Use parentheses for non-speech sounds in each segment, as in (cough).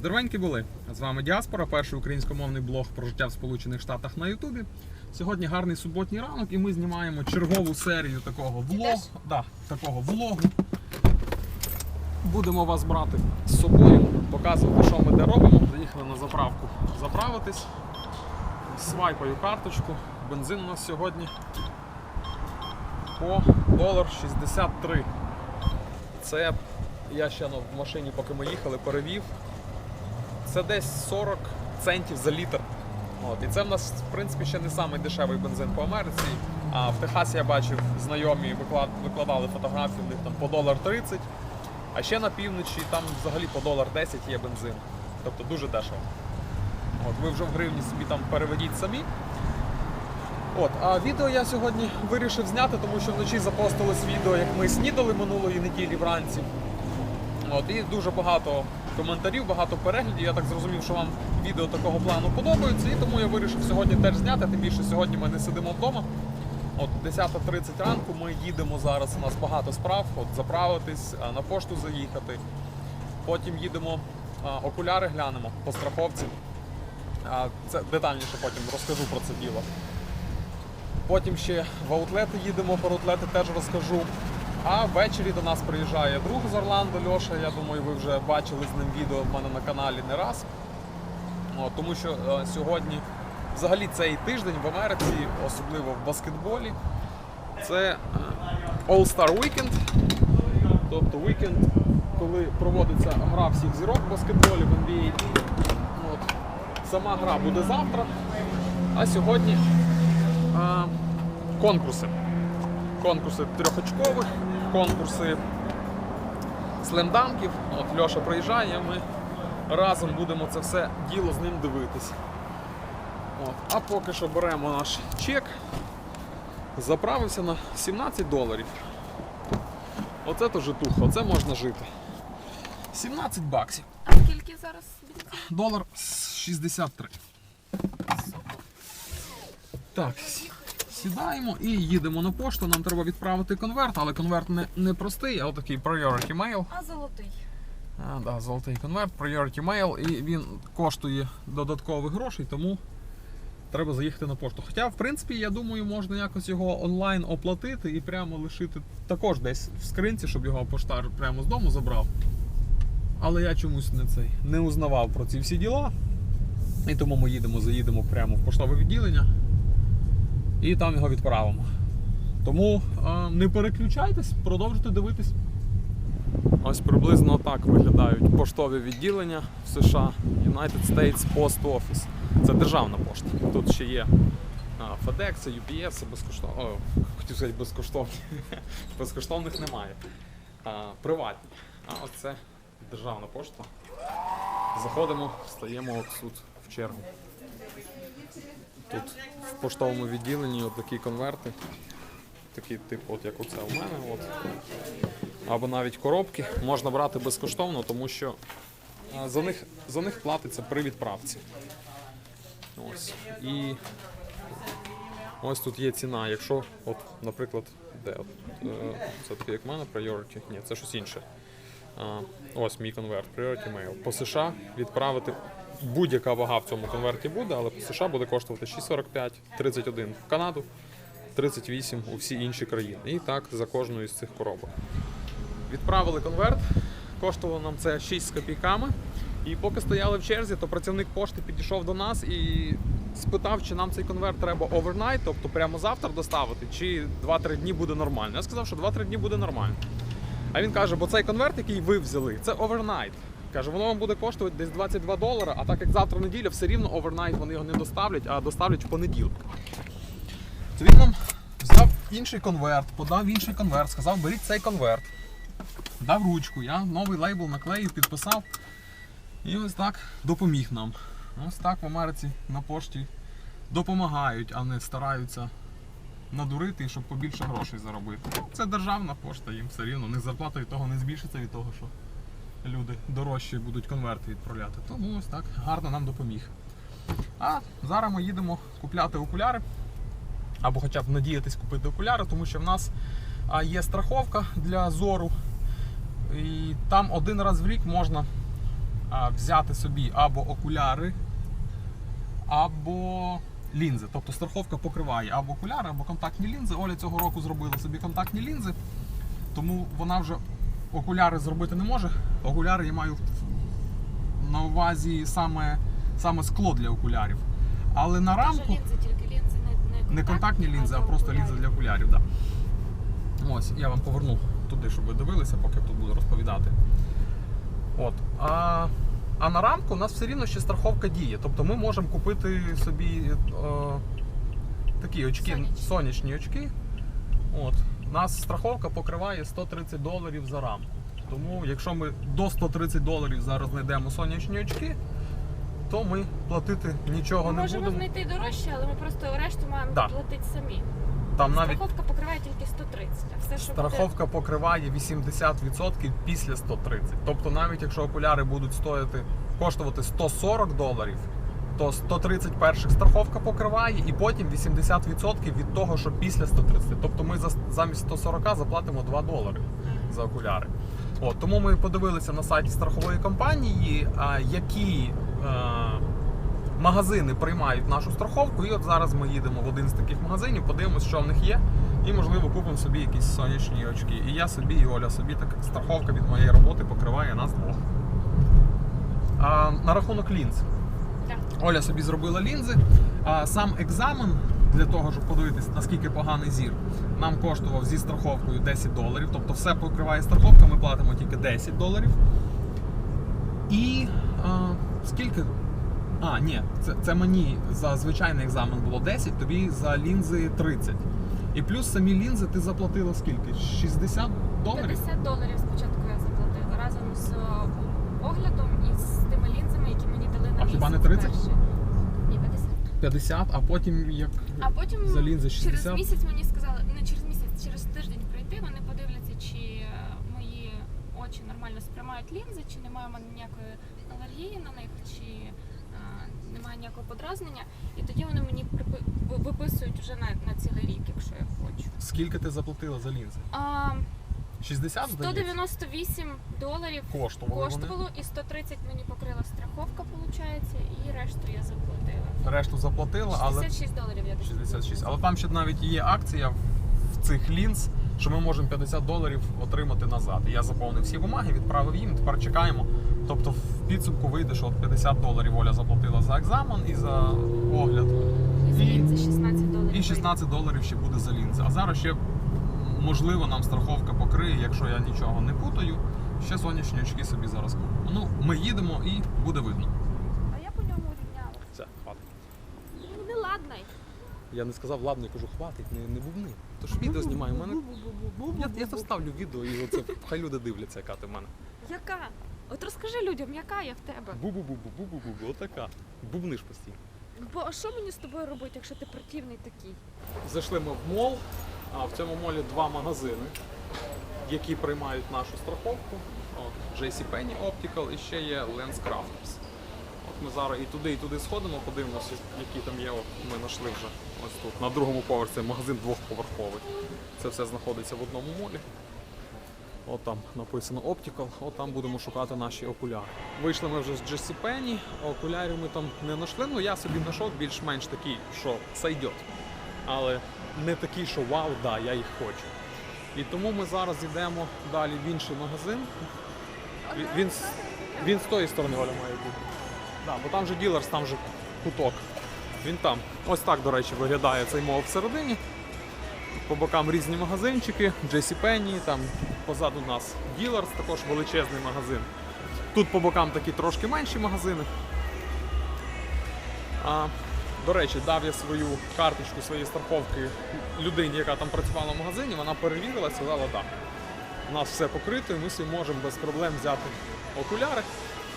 Здоровенькі були! З вами Діаспора, перший українськомовний блог про життя в Сполучених Штатах на Ютубі. Сьогодні гарний суботній ранок, і ми знімаємо чергову серію такого влогу. Да, такого влогу. Будемо вас брати з собою, показувати, що ми де робимо. Заїхали на заправку заправитись. Свайпаю карточку. Бензин у нас сьогодні по долар 63. Це я ще в машині, поки ми їхали, перевів. Це десь 40 центів за літр. От. І це в нас, в принципі, ще не самий дешевий бензин по Америці. А в Техасі я бачив, знайомі виклад... викладали фотографії, в них там по долар 30. А ще на півночі там взагалі по долар 10 є бензин. Тобто дуже дешево. От, ви вже в гривні собі там переведіть самі. От, а відео я сьогодні вирішив зняти, тому що вночі запостилось відео, як ми снідали минулої неділі вранці. От, і дуже багато коментарів, багато переглядів. Я так зрозумів, що вам відео такого плану подобаються, і тому я вирішив сьогодні теж зняти. Тим більше сьогодні ми не сидимо вдома. От 10.30 ранку ми їдемо зараз. У нас багато справ, от заправитись, на пошту заїхати. Потім їдемо, окуляри глянемо по страховці. Це детальніше потім розкажу про це діло. Потім ще в аутлети їдемо, про аутлети теж розкажу. А ввечері до нас приїжджає друг з Орландо Льоша. Я думаю, ви вже бачили з ним відео в мене на каналі не раз. О, тому що е, сьогодні, взагалі, цей тиждень в Америці, особливо в баскетболі, це е, All-Star Weekend. Тобто вікенд, коли проводиться гра всіх зірок в баскетболі в NBA. От. Сама гра буде завтра, а сьогодні а, конкурси. Конкурси трьохочкових, конкурси слемданків. От Льоша приїжджає, ми разом будемо це все діло з ним дивитись. От. А поки що беремо наш чек. Заправився на 17 доларів. Оце то житуха, оце можна жити. 17 баксів. А скільки зараз? Долар 63. Так, сідаємо і їдемо на пошту. Нам треба відправити конверт, але конверт не, не простий, а отакий priority mail. А золотий. А, да, золотий конверт, priority mail, і він коштує додаткових грошей, тому треба заїхати на пошту. Хоча, в принципі, я думаю, можна якось його онлайн оплатити і прямо лишити також десь в скринці, щоб його поштар прямо з дому забрав. Але я чомусь не цей не узнавав про ці всі діла. І тому ми їдемо, заїдемо прямо в поштове відділення і там його відправимо. Тому е, не переключайтесь, продовжуйте дивитись. Ось приблизно так виглядають поштові відділення в США United States Post Office. Це державна пошта. Тут ще є FedEx, UPS, безкоштовно. О, хотів сказати безкоштовні. (laughs) Безкоштовних немає. А, приватні. А оце державна пошта. Заходимо, стаємо от тут в чергу. Тут в поштовому відділенні от такі конверти. Такі, типу, от як оце у мене. От або навіть коробки можна брати безкоштовно, тому що за них, за них платиться при відправці. Ось. І ось тут є ціна. Якщо, от, наприклад, де от, е, це такий як в мене Priority, ні, це щось інше. Ось мій конверт, Priority Mail. По США відправити будь-яка вага в цьому конверті буде, але по США буде коштувати 6,45, 31 в Канаду, 38 у всі інші країни. І так за кожною з цих коробок. Відправили конверт, коштувало нам це 6 з копійками. І поки стояли в черзі, то працівник пошти підійшов до нас і спитав, чи нам цей конверт треба овернайт, тобто прямо завтра доставити, чи 2-3 дні буде нормально. Я сказав, що 2-3 дні буде нормально. А він каже, бо цей конверт, який ви взяли, це овернайт. Каже, воно вам буде коштувати десь 22 долари, а так як завтра неділя, все рівно овернайт вони його не доставлять, а доставлять в понеділок. То він нам взяв інший конверт, подав інший конверт, сказав, беріть цей конверт. Дав ручку, я новий лейбл наклеїв, підписав. І ось так допоміг нам. Ось так в Америці на пошті допомагають, а не стараються надурити, щоб побільше грошей заробити. Це державна пошта, їм все рівно. У них зарплата від того не збільшиться від того, що люди дорожче будуть конверти відправляти. Тому ось так гарно нам допоміг. А зараз ми їдемо купляти окуляри. Або хоча б надіятись купити окуляри, тому що в нас є страховка для зору. І там один раз в рік можна взяти собі або окуляри, або лінзи. Тобто страховка покриває або окуляри, або контактні лінзи. Оля цього року зробила собі контактні лінзи, тому вона вже окуляри зробити не може. Окуляри я маю на увазі саме, саме скло для окулярів. Але на рамку. лінзи, тільки лінзи, не, не, Не контактні лінзи, а просто лінзи для окулярів. Да. Ось, я вам поверну туди, щоб ви дивилися, поки я тут буду розповідати. От. А, а на рамку у нас все рівно ще страховка діє. Тобто ми можемо купити собі е, такі очки, Сонячні. сонячні очки. От. Нас страховка покриває 130 доларів за рамку. Тому якщо ми до 130 доларів зараз знайдемо сонячні очки, то ми платити нічого Ми не можемо будемо. знайти дорожче, але ми просто решту маємо Да. платити самі. Там навіть Страховка покриває тільки 130, а все, що Страховка покриває 80% після 130. Тобто навіть якщо окуляри будуть стояти коштувати 140 доларів, то 130 перших страховка покриває, і потім 80% від того, що після 130. Тобто ми за замість 140 заплатимо 2 долари за окуляри. От, тому ми подивилися на сайті страхової компанії, які е, магазини приймають нашу страховку. І от зараз ми їдемо в один з таких магазинів, подивимося, що в них є, і можливо купимо собі якісь сонячні очки. І я собі, і Оля собі так страховка від моєї роботи покриває нас двох. А, на рахунок лінз. Оля собі зробила лінзи. А сам екзамен для того, щоб подивитись, наскільки поганий зір, нам коштував зі страховкою 10 доларів. Тобто все покриває страховка, ми платимо тільки 10 доларів. І а, скільки? А, ні, це, це мені за звичайний екзамен було 10, тобі за лінзи 30. І плюс самі лінзи ти заплатила скільки? 60 доларів? 50 доларів спочатку я заплатила разом з оглядом і з тими лінзами, які А хіба не 30? перші. Ні, 50. 50, а потім як. А потім За лінзи 60? через місяць мені сказали, не через місяць, через тиждень прийти, вони подивляться, чи е, мої очі нормально сприймають лінзи, чи немає в мене ніякої алергії на них, чи е, немає ніякого подразнення. І тоді вони мені припи- виписують вже на, на цілий рік, якщо я хочу. Скільки ти заплатила за лінзи? А, 60 здається? 198 доларів Коштували вони. коштувало, і 130 мені покрила страховка, виходить, і решту я заплатила. Решту заплатила, але 66 доларів я десь 66. Але там ще навіть є акція в цих лінз, що ми можемо 50 доларів отримати назад. І Я заповнив всі бумаги, відправив їм. Тепер чекаємо. Тобто в підсумку вийде, що от 50 доларів Оля заплатила за екзамен і за огляд. І за лінзи 16 доларів. І 16 доларів ще буде за лінзи. А зараз ще можливо нам страховка покриє, якщо я нічого не путаю. Ще сонячні очки собі зараз купимо. Ну, ми їдемо і буде видно. А я по ньому рівняла. Все, хватить. Ну не ладний. Я не сказав, ладно, я кажу, хватить, не, не бубни. То ж відео знімаю. У мене я, я то вставлю відео і оце хай люди дивляться, яка ти в мене. Яка? От розкажи людям, яка я в тебе? Бу-бу-бу-бу-бу-бу-бу, отака. Бубниш постійно. Бо а що мені з тобою робити, якщо ти противний такий? Зайшли ми в мол, в цьому молі два магазини, які приймають нашу страховку. От, JCPenney Optical і ще є LensCrafters. От ми зараз і туди, і туди сходимо, подивимося, які там є. От ми знайшли вже ось тут. На другому поверсі магазин двохповерховий. Це все знаходиться в одному молі. От там написано Optical, от там будемо шукати наші окуляри. Вийшли ми вже з JCPenney, окулярів ми там не знайшли. Ну я собі знайшов більш-менш такий, що сойдет. Але не такий, що вау, да, я їх хочу. І тому ми зараз йдемо далі в інший магазин. Він, він, з- він з тої сторони Оля має бути. Да, бо там же ділерс, там же куток. Він там. Ось так, до речі, виглядає цей мол всередині. По бокам різні магазинчики, JCPenney, там позаду нас Dealers, також величезний магазин. Тут по бокам такі трошки менші магазини. А, до речі, дав я свою карточку своєї страховки людині, яка там працювала в магазині, вона перевірила, сказала, так. У нас все покрито, і ми собі можемо без проблем взяти окуляри.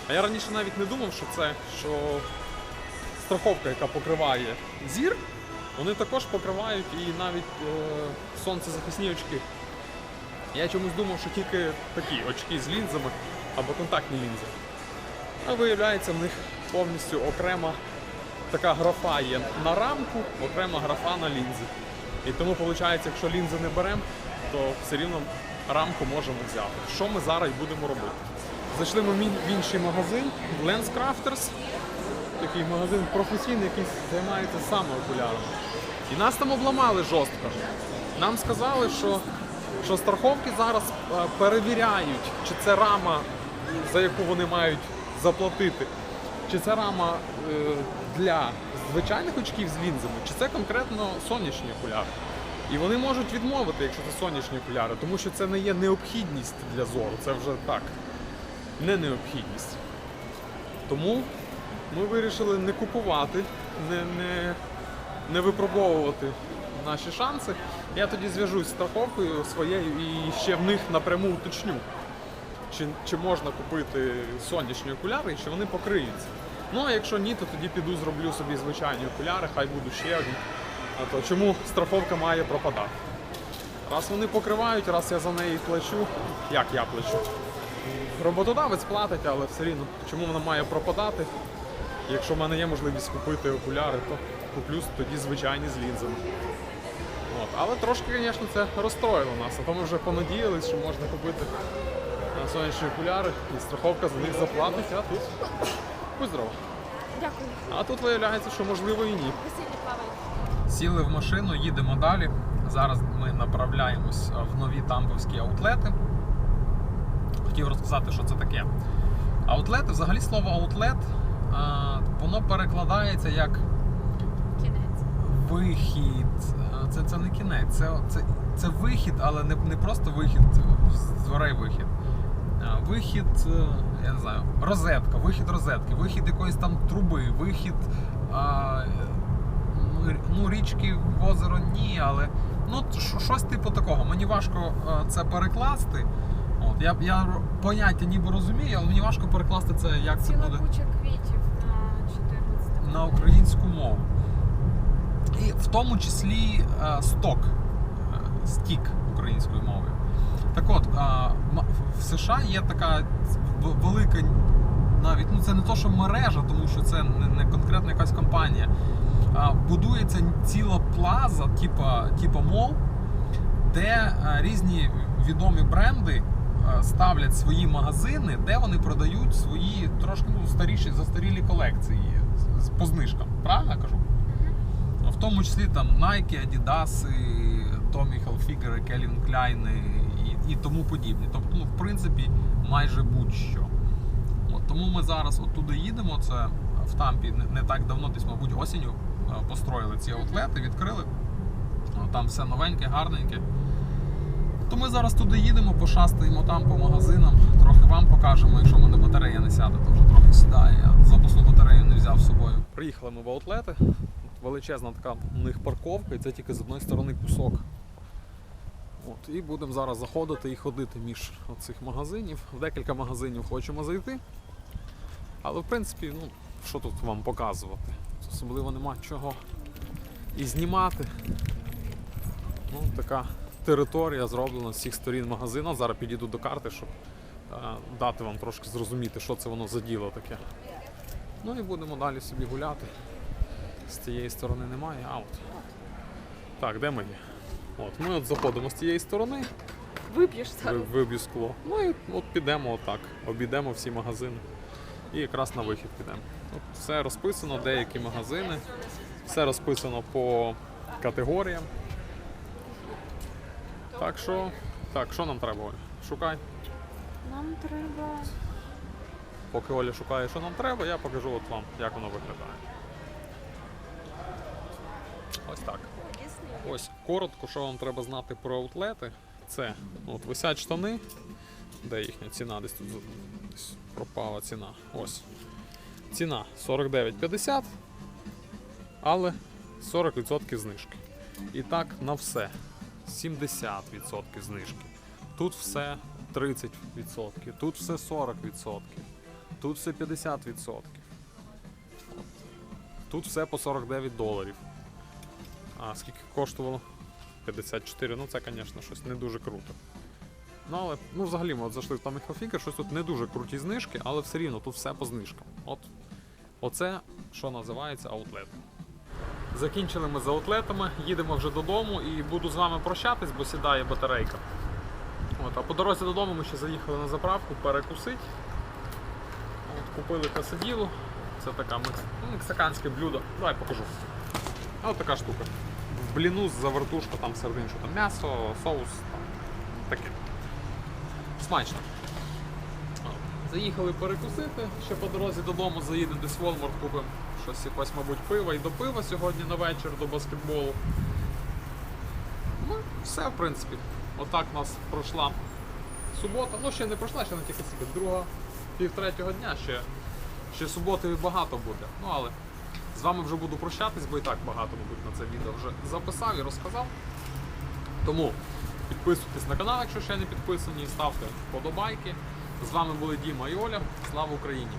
А я раніше навіть не думав, що це що страховка, яка покриває зір, вони також покривають і навіть е, сонцезахисні очки. Я чомусь думав, що тільки такі очки з лінзами або контактні лінзи. А виявляється, в них повністю окрема така графа є на рамку, окрема графа на лінзи. І тому виходить, якщо лінзи не беремо, то все рівно рамку можемо взяти. Що ми зараз будемо робити? Зайшли ми в інший магазин Lens Crafters. Такий магазин професійний, який займається саме окулярами. І нас там обламали жорстко. Нам сказали, що, що страховки зараз е, перевіряють, чи це рама, за яку вони мають заплатити, чи це рама е, для звичайних очків з лінзами, чи це конкретно сонячні окуляри. І вони можуть відмовити, якщо це сонячні окуляри, тому що це не є необхідність для зору, це вже так, не необхідність. Тому ми вирішили не купувати, не, не, не випробовувати наші шанси. Я тоді зв'яжусь з страховкою своєю і ще в них напряму уточню, чи, чи можна купити сонячні окуляри і чи вони покриються. Ну а якщо ні, то тоді піду зроблю собі звичайні окуляри, хай будуть ще одні. А то чому страховка має пропадати? Раз вони покривають, раз я за неї плачу, як я плачу? Роботодавець платить, але все рівно, чому вона має пропадати? Якщо в мене є можливість купити окуляри, то куплю тоді звичайні з лінзами. От. Але трошки, звісно, це розстроїло нас, а то ми вже понадіялись, що можна купити е, сонячні окуляри і страховка за них заплатить, а тут будь здоров. Дякую. А тут виявляється, що можливо і ні. Василь плаває. Сіли в машину, їдемо далі. Зараз ми направляємось в нові тамповські аутлети. Хотів розказати, що це таке. Аутлети, взагалі слово аутлет, воно перекладається як Кінець. вихід. Це, це не кінець, це, це, це вихід, але не, не просто вихід з дверей вихід. Вихід, е, я не знаю, розетка, вихід розетки, вихід якоїсь там труби, вихід а, ну, ну, річки в озеро ні, але ну, щось типу такого. Мені важко е, це перекласти. От, я, я поняття ніби розумію, але мені важко перекласти це, як це Ціла буде куча квітів на 14 на українську мову. І в тому числі е, сток, е, стік українською мовою. Так от, в США є така велика, навіть ну це не то, що мережа, тому що це не, конкретна якась компанія. А, будується ціла плаза, типа, типа мол, де е, різні відомі бренди е, ставлять свої магазини, де вони продають свої трошки ну, старіші застарілі колекції по знижкам. Правильно я кажу? В тому числі там Nike, Adidas, Tommy Hilfiger, Calvin Klein і, і тому подібне. Тобто, ну, в принципі, майже будь-що. От, тому ми зараз от туди їдемо. Це в Тампі не, так давно, десь, мабуть, осінню е, построїли ці аутлети, відкрили. Там все новеньке, гарненьке. То ми зараз туди їдемо, пошастаємо там по магазинам, трохи вам покажемо, якщо в мене батарея не сяде, то вже трохи сідає. Я запасну батарею не взяв з собою. Приїхали ми в аутлети. Величезна така у них парковка, і це тільки з одної сторони кусок. От, і будемо зараз заходити і ходити між цих магазинів. В декілька магазинів хочемо зайти. Але в принципі, ну, що тут вам показувати? Особливо нема чого і знімати. Ну, така територія зроблена з всіх сторін магазину. Зараз підійду до карти, щоб е, дати вам трошки зрозуміти, що це воно за діло таке. Ну і будемо далі собі гуляти. З цієї сторони немає, а от. Так, де ми є? От, ми от заходимо з цієї сторони, Вип'єш ви- зараз. виб'ю скло. Ну і от підемо отак, обійдемо всі магазини. І якраз на вихід підемо. От все розписано, деякі магазини, все розписано по категоріям. Так що, так, що нам треба, Оля? Шукай. Нам треба. Поки Оля шукає, що нам треба, я покажу от вам, як воно виглядає. Ось так. Ось коротко, що вам треба знати про аутлети. Це от висять штани, де їхня ціна, десь тут десь пропала ціна. Ось. Ціна 49,50, але 40% знижки. І так на все. 70% знижки. Тут все 30%, тут все 40%, тут все 50%. От. Тут все по 49 доларів. А скільки коштувало? 54. Ну це, звісно, щось не дуже круто. Ну, але ну, взагалі ми от зайшли в Tommy Hilfiger, щось тут не дуже круті знижки, але все рівно тут все по знижкам. От оце, що називається аутлет. Закінчили ми з аутлетами, їдемо вже додому і буду з вами прощатись, бо сідає батарейка. От, а по дорозі додому ми ще заїхали на заправку перекусити. купили касаділу. Це така мекс- ну, мексиканське блюдо. Давай покажу. От така штука. Бліну з завертушка, там середин, що там м'ясо, соус, там, таке. Смачно. Заїхали перекусити, ще по дорозі додому заїдемо десь в Walmart, купимо щось якось, мабуть, пива і до пива сьогодні на вечір до баскетболу. Ну, все, в принципі. Отак у нас пройшла субота. Ну, ще не пройшла, ще не тільки. Друга, пів третього дня ще, ще суботи багато буде. Ну, але з вами вже буду прощатись, бо і так багато, мабуть, на це відео вже записав і розказав. Тому підписуйтесь на канал, якщо ще не підписані, ставте вподобайки. З вами були Діма і Оля. Слава Україні!